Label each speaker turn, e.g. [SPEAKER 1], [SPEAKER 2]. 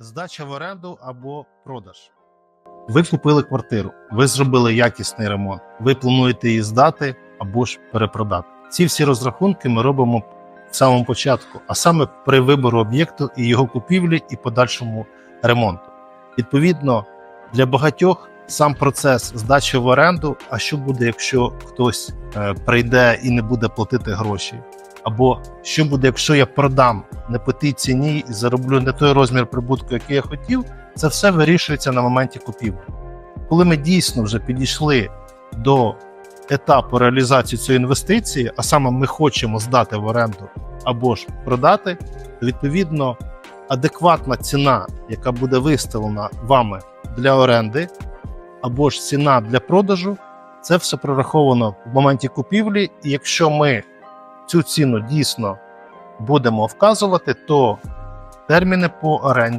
[SPEAKER 1] здача в оренду або продаж. Ви купили квартиру, ви зробили якісний ремонт, ви плануєте її здати або ж перепродати. Ці всі розрахунки ми робимо в самому початку, а саме при вибору об'єкту і його купівлі і подальшому ремонту. Відповідно, для багатьох сам процес здачі в оренду. А що буде, якщо хтось е, прийде і не буде платити гроші? Або що буде, якщо я продам не по тій ціні і зароблю не той розмір прибутку, який я хотів, це все вирішується на моменті купівлі. Коли ми дійсно вже підійшли до етапу реалізації цієї інвестиції, а саме ми хочемо здати в оренду або ж продати, то відповідно адекватна ціна, яка буде виставлена вами для оренди, або ж ціна для продажу, це все прораховано в моменті купівлі. І якщо ми цю ціну дійсно будемо вказувати, то терміни по оренді